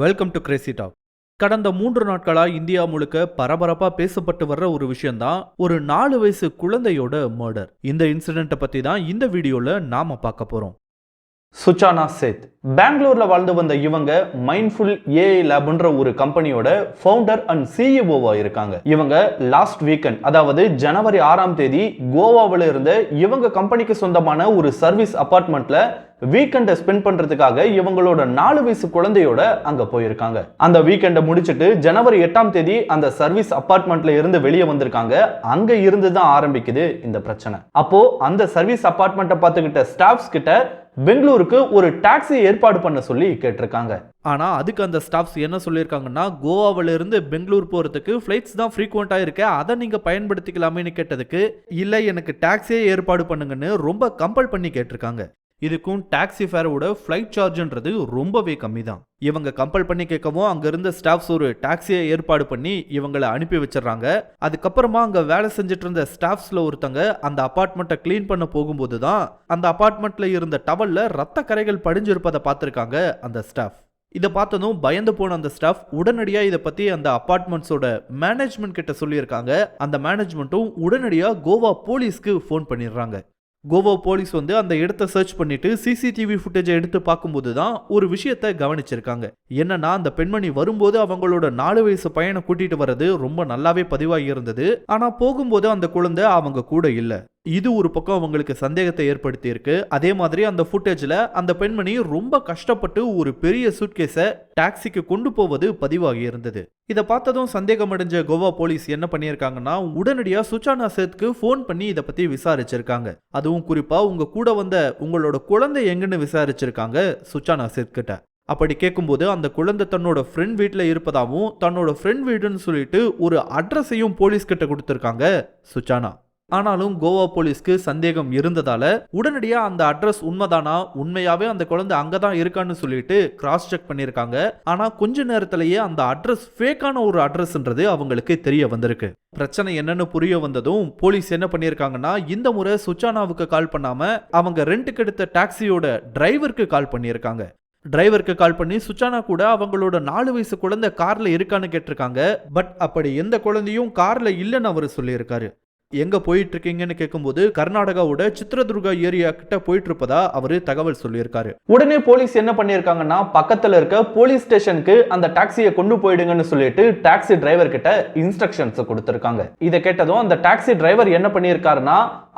Welcome to Crazy talk கடந்த மூன்று நாட்களா இந்தியா முழுக்க பரபரப்பா பேசப்பட்டு வர்ற ஒரு விஷயம்தான் ஒரு நாலு வயசு குழந்தையோட மர்டர் இந்த இன்சிடென்ட்டை பத்தி தான் இந்த வீடியோல நாம பார்க்க போறோம். சுச்சானா சேத். பெங்களூர்ல வாழ்ந்து வந்த இவங்க மைண்ட்ஃபுல் ஏஐ லேப்ன்ற ஒரு கம்பெனியோட ஃபவுண்டர் அண்ட் சிஇஓவா இருக்காங்க. இவங்க லாஸ்ட் வீக்கெண்ட் அதாவது ஜனவரி ஆறாம் தேதி கோவாவில் இருந்த இவங்க கம்பெனிக்கு சொந்தமான ஒரு சர்வீஸ் அபார்ட்மெண்ட்ல வீக்கெண்டை ஸ்பெண்ட் பண்றதுக்காக இவங்களோட நாலு வயசு குழந்தையோட அங்க போயிருக்காங்க. அந்த வீக்கெண்டை முடிச்சுட்டு ஜனவரி எட்டாம் தேதி அந்த சர்வீஸ் அபார்ட்மெண்ட்ல இருந்து வெளியே வந்திருக்காங்க. அங்க இருந்து தான் ஆரம்பிக்குது இந்த பிரச்சனை. அப்போ அந்த சர்வீஸ் அபார்ட்மெண்ட்டை பார்த்துக்கிட்ட ஸ்டாஃப்ஸ் கிட்ட பெங்களூருக்கு ஒரு டாக்ஸி ஏற்பாடு பண்ண சொல்லி கேட்டிருக்காங்க. ஆனா அதுக்கு அந்த ஸ்டாஃப்ஸ் என்ன சொல்லியிருக்காங்கன்னா கோவாவில இருந்து பெங்களூர் போறதுக்கு ஃபிளைட்ஸ் தான் ஃப்ரீக்வெண்ட்டாக இருக்கு அதை நீங்க பயன்படுத்திக்கலாமேன்னு கேட்டதுக்கு இல்லை எனக்கு டாக்ஸியே ஏற்பாடு பண்ணுங்கன்னு ரொம்ப கம்பல் பண்ணி கேட்டிருக்காங்க. இதுக்கும் டாக்ஸி ஃபேரோட ஃப்ளைட் சார்ஜுன்றது ரொம்பவே கம்மி தான் இவங்க கம்பல் பண்ணி கேட்கவும் அங்க இருந்த ஸ்டாஃப்ஸ் ஒரு டாக்ஸியை ஏற்பாடு பண்ணி இவங்களை அனுப்பி வச்சிடறாங்க. அதுக்கப்புறமா அங்க வேலை செஞ்சுட்டு இருந்த ஸ்டாஃப்ஸ்ல ஒருத்தங்க அந்த அபார்ட்மெண்ட்டை க்ளீன் பண்ண போகும்போது தான் அந்த அபார்ட்மெண்ட்ல இருந்த டவல்ல ரத்த கரைகள் படிஞ்சிருப்பதை பார்த்துருக்காங்க அந்த ஸ்டாஃப் இதை பார்த்ததும் பயந்து போன அந்த ஸ்டாஃப் உடனடியாக இதை பற்றி அந்த அப்பார்ட்மெண்ட்ஸோட மேனேஜ்மெண்ட் கிட்ட சொல்லியிருக்காங்க. அந்த மேனேஜ்மெண்ட்டும் உடனடியாக கோவா போலீஸ்க்கு ஃபோன் பண்ணிடுறாங்க. கோவா போலீஸ் வந்து அந்த இடத்த சர்ச் பண்ணிட்டு சிசிடிவி ஃபுட்டேஜை எடுத்து பார்க்கும்போது தான் ஒரு விஷயத்த கவனிச்சிருக்காங்க. என்னன்னா அந்த பெண்மணி வரும்போது அவங்களோட நாலு வயசு பையனை கூட்டிட்டு வர்றது ரொம்ப நல்லாவே பதிவாகி இருந்தது. ஆனா போகும்போது அந்த குழந்தை அவங்க கூட இல்லை. இது ஒரு பக்கம் அவங்களுக்கு சந்தேகத்தை ஏற்படுத்தியிருக்கு. அதே மாதிரி அந்த ஃபுட்டேஜில் அந்த பெண்மணி ரொம்ப கஷ்டப்பட்டு ஒரு பெரிய சூட்கேஸை டாக்ஸிக்கு கொண்டு போவது பதிவாகி இருந்தது. இதை பார்த்ததும் சந்தேகம் அடைஞ்ச கோவா போலீஸ் என்ன பண்ணியிருக்காங்கன்னா உடனடியாக சுச்சானா சேத்க்கு ஃபோன் பண்ணி இதை பற்றி விசாரிச்சிருக்காங்க. அதுவும் குறிப்பாக உங்கள் கூட வந்த உங்களோட குழந்தை எங்கன்னு விசாரிச்சிருக்காங்க சுச்சானா சேத் கிட்ட அப்படி கேட்கும்போது அந்த குழந்தை தன்னோட ஃப்ரெண்ட் வீட்டில் இருப்பதாகவும் தன்னோட ஃப்ரெண்ட் வீடுன்னு சொல்லிட்டு ஒரு அட்ரஸையும் போலீஸ் கிட்ட கொடுத்துருக்காங்க சுச்சானா. ஆனாலும் கோவா போலீஸ்க்கு சந்தேகம் இருந்ததால உடனடியா அந்த அட்ரஸ் உண்மைதானா? உண்மையாவே அந்த குழந்தை அங்கதான் இருக்கான்னு சொல்லிட்டு கிராஸ் செக் பண்ணிருக்காங்க ஆனா கொஞ்ச நேரத்திலேயே அந்த அட்ரஸ் ஃபேக்கான ஒரு அட்ரஸ்ன்றது அவங்களுக்கு தெரிய வந்திருக்கு. பிரச்சனை என்னன்னு புரிய வந்ததும் போலீஸ் என்ன பண்ணியிருக்காங்கன்னா இந்த முறை சுச்சானாவுக்கு கால் பண்ணாம அவங்க ரெண்டுக்கு எடுத்த டாக்ஸியோட டிரைவருக்கு கால் பண்ணியிருக்காங்க. டிரைவருக்கு கால் பண்ணி சுச்சானா கூட அவங்களோட நாலு வயசு குழந்தை கார்ல இருக்கான்னு கேட்டிருக்காங்க. பட் அப்படி எந்த குழந்தையும் கார்ல இல்லைன்னு அவர் சொல்லியிருக்காரு. எங்கே போயிட்டுருக்கீங்கன்னு கேட்கும்போது கர்நாடகாவோட சித்ரதுர்கா ஏரியா கிட்ட போயிட்டு இருப்பதா அவர் தகவல் சொல்லியிருக்காரு. உடனே போலீஸ் என்ன பண்ணியிருக்காங்கன்னா பக்கத்தில் இருக்க போலீஸ் ஸ்டேஷனுக்கு அந்த டாக்ஸியை கொண்டு போயிடுங்கன்னு சொல்லிட்டு டாக்ஸி டிரைவர் கிட்ட இன்ஸ்ட்ரக்ஷன்ஸ் கொடுத்துருக்காங்க. இதை கேட்டதும் அந்த டாக்ஸி டிரைவர் என்ன பண்ணியிருக்காருன்னா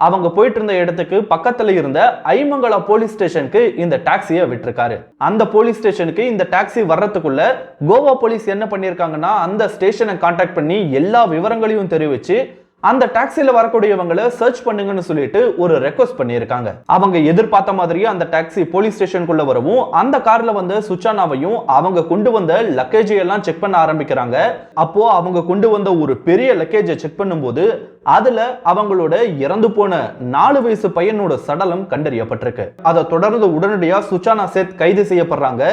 அவங்க போயிட்டு இருந்த இடத்துக்கு பக்கத்தில் இருந்த ஐமங்கலா போலீஸ் ஸ்டேஷனுக்கு இந்த டாக்ஸியை விட்டுருக்காரு. அந்த போலீஸ் ஸ்டேஷனுக்கு இந்த டாக்ஸி வர்றதுக்குள்ள கோவா போலீஸ் என்ன பண்ணியிருக்காங்கன்னா அந்த ஸ்டேஷனை கான்டாக்ட் பண்ணி எல்லா விவரங்களையும் தெரிவிச்சு அந்த டாக்ஸியில் வரக்கூடியவங்களை சர்ச் பண்ணுங்கன்னு சொல்லிட்டு ஒரு ரெக்வஸ்ட் பண்ணியிருக்காங்க. அவங்க எதிர்பார்த்த மாதிரியே அந்த டாக்ஸி போலீஸ் ஸ்டேஷனுக்குள்ள வரவும் அந்த கார்ல வந்த சுச்சானாவையும் அவங்க கொண்டு வந்த லக்கேஜை எல்லாம் செக் பண்ண ஆரம்பிக்கிறாங்க. அப்போ அவங்க கொண்டு வந்த ஒரு பெரிய லக்கேஜை செக் பண்ணும்போது அதுல அவங்களோட இறந்து போன நாலு வயசு பையனோட சடலம் கண்டறியப்பட்டிருக்கு. அதை தொடர்ந்து உடனடியா சுச்சானா சேத் கைது செய்யப்படுறாங்க.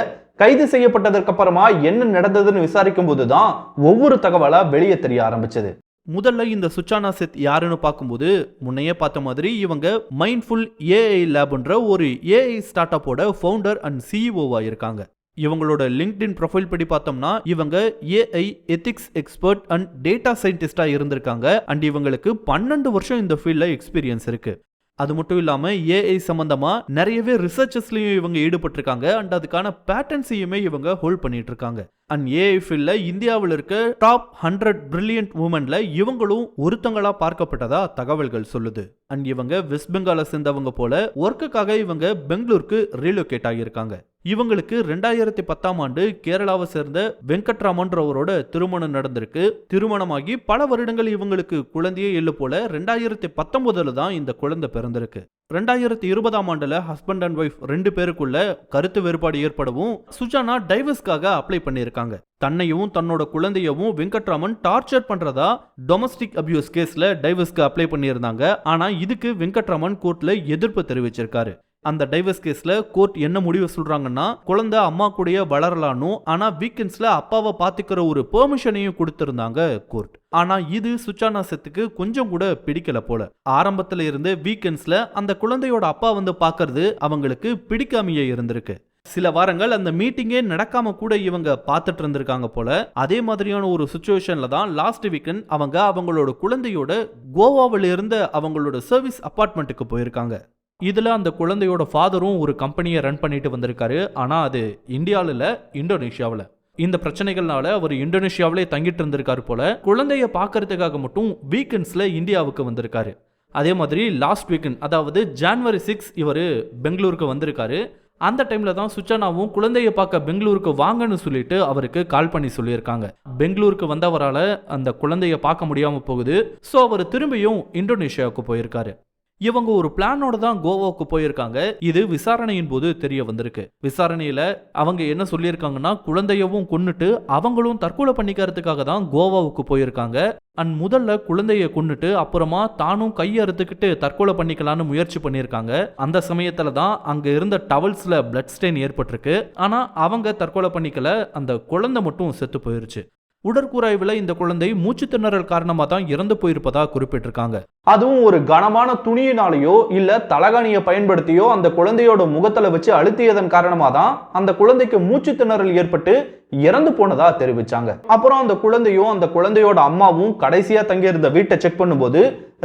கைது செய்யப்பட்டதற்கு அப்புறமா என்ன நடந்ததுன்னு விசாரிக்கும் போதுதான் ஒவ்வொரு தகவலா வெளியே தெரிய ஆரம்பிச்சது. முதல்ல இந்த சுச்சானா செத் யாருன்னு பார்க்கும்போது முன்னையே பார்த்த மாதிரி இவங்க மைண்ட்ஃபுல் ஏஐ லேப்ன்ற ஒரு ஏஐ ஸ்டார்ட் அப்போட ஃபவுண்டர் அண்ட் சிஇஓவா இருக்காங்க. இவங்களோட லிங்க்டின் ப்ரொஃபைல் படி பார்த்தோம்னா இவங்க AI ethics expert and data சயின்டிஸ்டாக இருந்திருக்காங்க. அண்ட் இவங்களுக்கு பன்னெண்டு வருஷம் இந்த ஃபீல்டில் எக்ஸ்பீரியன்ஸ் இருக்கு. அது மட்டும் இல்லாமல் ஏஐ சம்மந்தமாக நிறையவே ரிசர்ச்சஸ்லையும் இவங்க ஈடுபட்டிருக்காங்க. அண்ட் அதுக்கான பேட்டன்ஸையுமே இவங்க ஹோல்ட் பண்ணிட்டு இருக்காங்க. அண்ட் ஏஐ இந்தியாவில் இருக்க டாப் ஹண்ட்ரட் பிரில்லியன்ட் உமன்ல இவங்களும் ஒருத்தங்களா பார்க்கப்பட்டதா தகவல்கள் சொல்லுது. அண்ட் இவங்க வெஸ்ட் பெங்காலை சேர்ந்தவங்க போல ஒர்க்குக்காக இவங்க பெங்களூருக்கு ரீலோகேட் ஆகியிருக்காங்க. இவங்களுக்கு ரெண்டாயிரத்தி பத்தாம் ஆண்டு கேரளாவை சேர்ந்த வெங்கட்ராமன்றவரோட திருமணம் நடந்திருக்கு. திருமணமாகி பல வருடங்கள் இவங்களுக்கு குழந்தையே இல்லை போல ரெண்டாயிரத்தி பத்தொன்பதுல தான் இந்த குழந்தை பிறந்திருக்கு. ரெண்டாயிரத்தி இருபதாம் ஆண்டில் ஹஸ்பண்ட் அண்ட் ஒய்ஃப் ரெண்டு பேருக்குள்ள கருத்து வேறுபாடு ஏற்படவும் சுஜானா டைவர்ஸ்க்காக அப்ளை பண்ணியிருக்காங்க. தன்னையும் தன்னோட குழந்தையவும் வெங்கட்ராமன் டார்ச்சர் பண்றதா டொமஸ்டிக் அபியூஸ் கேஸ்ல டைவர்ஸ்க்கு அப்ளை பண்ணியிருந்தாங்க. ஆனா இதுக்கு வெங்கட்ராமன் கோர்ட்ல எதிர்ப்பு தெரிவிச்சிருக்காரு. அந்த டைவர்ஸ் கேஸ்ல கோர்ட் என்ன முடிவு சொல்றாங்கன்னா குழந்தை அம்மா கூடயே வளரலானும் ஆனா வீக்கெண்ட்ஸ்ல அப்பாவை பாத்துக்கிற ஒரு பெர்மிஷனையும் கொடுத்திருந்தாங்க கோர்ட் ஆனா இது சுச்சானாசத்துக்கு கொஞ்சம் கூட பிடிக்கல போல. ஆரம்பத்துல இருந்து வீக்கெண்ட்ஸ்ல அந்த குழந்தையோட அப்பா வந்து பாக்குறது அவங்களுக்கு பிடிக்காமையே இருந்திருக்கு. சில வாரங்கள் அந்த மீட்டிங்கே நடக்காம கூட இவங்க பார்த்துட்டு இருந்திருக்காங்க போல. அதே மாதிரியான ஒரு சுச்சுவேஷன்ல தான் லாஸ்ட் வீக்கெண்ட் அவங்க அவங்களோட குழந்தையோட கோவாவில் இருந்த அவங்களோட சர்வீஸ் அப்பார்ட்மெண்ட்டுக்கு போயிருக்காங்க. இதில் அந்த குழந்தையோட ஃபாதரும் ஒரு கம்பெனியை ரன் பண்ணிட்டு வந்திருக்காரு. ஆனால் அது இந்தியாவில் இல்லை இந்தோனேஷியாவில். இந்த பிரச்சனைகள்னால அவர் இந்தோனேஷியாவிலே தங்கிட்டு இருந்திருக்காரு போல. குழந்தைய பார்க்கறதுக்காக மட்டும் வீக்கெண்ட்ஸில் இந்தியாவுக்கு வந்திருக்காரு. அதே மாதிரி லாஸ்ட் வீக்கெண்ட் அதாவது ஜான்வரி சிக்ஸ் இவர் பெங்களூருக்கு வந்திருக்காரு. அந்த டைம்ல தான் சுச்சனாவும் குழந்தைய பார்க்க பெங்களூருக்கு வாங்கன்னு சொல்லிட்டு அவருக்கு கால் பண்ணி சொல்லியிருக்காங்க. பெங்களூருக்கு வந்தவரால் அந்த குழந்தைய பார்க்க முடியாமல் போகுது. ஸோ அவர் திரும்பியும் இந்தோனேஷியாவுக்கு போயிருக்காரு. இவங்க ஒரு பிளானோட தான் கோவாவுக்கு போயிருக்காங்க. இது விசாரணையின் போது தெரிய வந்திருக்கு. விசாரணையில அவங்க என்ன சொல்லியிருக்காங்கன்னா குழந்தையவும் கொன்னுட்டு அவங்களும் தற்கொலை பண்ணிக்கிறதுக்காக தான் கோவாவுக்கு போயிருக்காங்க. அண்ட் முதல்ல குழந்தைய கொன்னுட்டு அப்புறமா தானும் கையை அறுத்துக்கிட்டு தற்கொலை பண்ணிக்கலாம்னு முயற்சி பண்ணியிருக்காங்க. அந்த சமயத்துல தான் அங்க இருந்த டவல்ஸ்ல பிளட் ஸ்டெயின் ஏற்பட்டிருக்கு. ஆனா அவங்க தற்கொலை பண்ணிக்கல. அந்த குழந்தை மட்டும் செத்து போயிருச்சு. உடற்கூராய்வில் இந்த குழந்தை மூச்சு திணறல் காரணமாக தான் இறந்து போயிருப்பதாக குறிப்பிட்டிருக்காங்க. அதுவும் ஒரு கனமான துணியினாலேயோ இல்லை தலகாணியை பயன்படுத்தியோ அந்த குழந்தையோட முகத்தில் வச்சு அழுத்தியதன் காரணமாக தான் அந்த குழந்தைக்கு மூச்சு திணறல் ஏற்பட்டு இறந்து போனதா தெரிவிச்சாங்க. அப்புறம் அந்த குழந்தையும் அந்த குழந்தையோட அம்மாவும் கடைசியா தங்கியிருந்த வீட்டை செக் பண்ணும்போது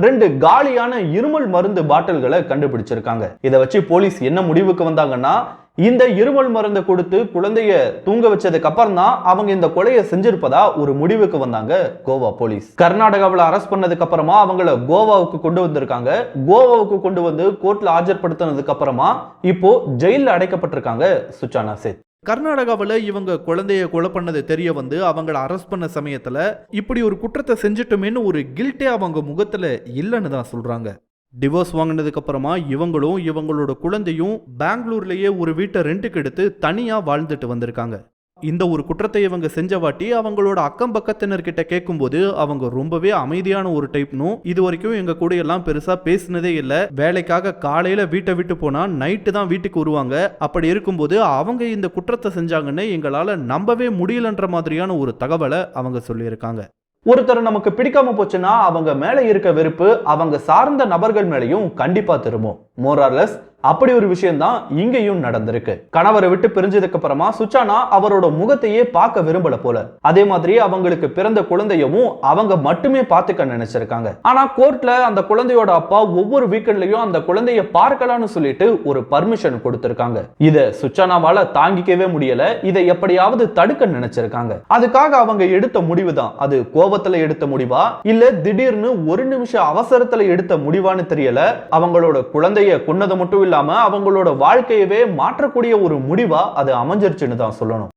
ரெண்டு காலியான இருமல் மருந்து பாட்டில்களை கண்டுபிடிச்சிருக்காங்க. இதை வச்சு போலீஸ் என்ன முடிவுக்கு வந்தாங்கன்னா இந்த இருமல் மருந்தை கொடுத்து குழந்தைய தூங்க வச்சதுக்கு அப்புறம் தான் அவங்க இந்த கொலையை செஞ்சிருப்பதா ஒரு முடிவுக்கு வந்தாங்க கோவா போலீஸ். கர்நாடகாவில் அரெஸ்ட் பண்ணதுக்கு அப்புறமா அவங்கள கோவாவுக்கு கொண்டு வந்திருக்காங்க. கோவாவுக்கு கொண்டு வந்து கோர்ட்ல ஆஜர்படுத்தினதுக்கு அப்புறமா இப்போ ஜெயில அடைக்கப்பட்டிருக்காங்க சுச்சானா சேத். கர்நாடகாவில் இவங்க குழந்தைய கொலை பண்ணது தெரிய வந்து அவங்கள அரெஸ்ட் பண்ண சமயத்தில் இப்படி ஒரு குற்றத்தை செஞ்சிட்டோமேன்னு ஒரு கில்ட்டே அவங்க முகத்தில் இல்லைன்னு தான் சொல்கிறாங்க டிவோர்ஸ் வாங்கினதுக்கப்புறமா இவங்களும் இவங்களோட குழந்தையும் பெங்களூர்லேயே ஒரு வீட்டை ரெண்டுக்கு எடுத்து தனியாக வாழ்ந்துட்டு வந்திருக்காங்க. இந்த ஒரு குற்றத்தை இவங்க செஞ்சவாட்டி அவங்களோட அக்கம் பக்கத்தினர்கிட்ட கேட்கும்போது அவங்க ரொம்பவே அமைதியான ஒரு டைப்னும் இது வரைக்கும் எங்க கூட எல்லாம் பெருசா பேசினதே இல்லை. வேலைக்காக காலையில வீட்டை விட்டு போனா நைட்டு தான் வீட்டுக்கு வருவாங்க. அப்படி இருக்கும்போது அவங்க இந்த குற்றத்தை செஞ்சாங்கன்னு எங்களால நம்பவே முடியலன்ற மாதிரியான ஒரு தகவலை அவங்க சொல்லியிருக்காங்க. ஒருத்தர் நமக்கு பிடிக்காம போச்சுன்னா அவங்க மேல இருக்க வெறுப்பு அவங்க சார்ந்த நபர்கள் மேலேயும் கண்டிப்பா திரும்பும். மோரார்லெஸ் அப்படி ஒரு விஷயம் தான் இங்கேயும் நடந்திருக்கு. கணவரை விட்டு பிரிஞ்சதுக்கு அப்புறமா சுச்சானா அவரோட முகத்தையே பார்க்க விரும்பல போல. அதே மாதிரி அவங்களுக்கு பிறந்த குழந்தையவும் அவங்க மட்டுமே பார்த்துக்க நினைச்சிருக்காங்க. ஆனா கோர்ட்ல அந்த குழந்தையோட அப்பா ஒவ்வொரு வீக்கெண்ட்லயும் அந்த குழந்தைய பார்க்கலாம்னு சொல்லிட்டு ஒரு பர்மிஷன் கொடுத்திருக்காங்க. இத சுச்சானாவால தாங்கிக்கவே முடியல. இதை எப்படியாவது தடுக்க நினைச்சிருக்காங்க. அதுக்காக அவங்க எடுத்த முடிவு தான் அது கோபத்துல எடுத்த முடிவா? இல்ல திடீர்னு ஒரு நிமிஷம் அவசரத்துல எடுத்த முடிவான்னு தெரியல. அவங்களோட குழந்தைய கொன்னதை மட்டும் இல்லாம அவங்களோட வாழ்க்கையவே மாற்றக்கூடிய ஒரு முடிவா அது அமைஞ்சிருச்சுன்னு தான் சொல்லணும்.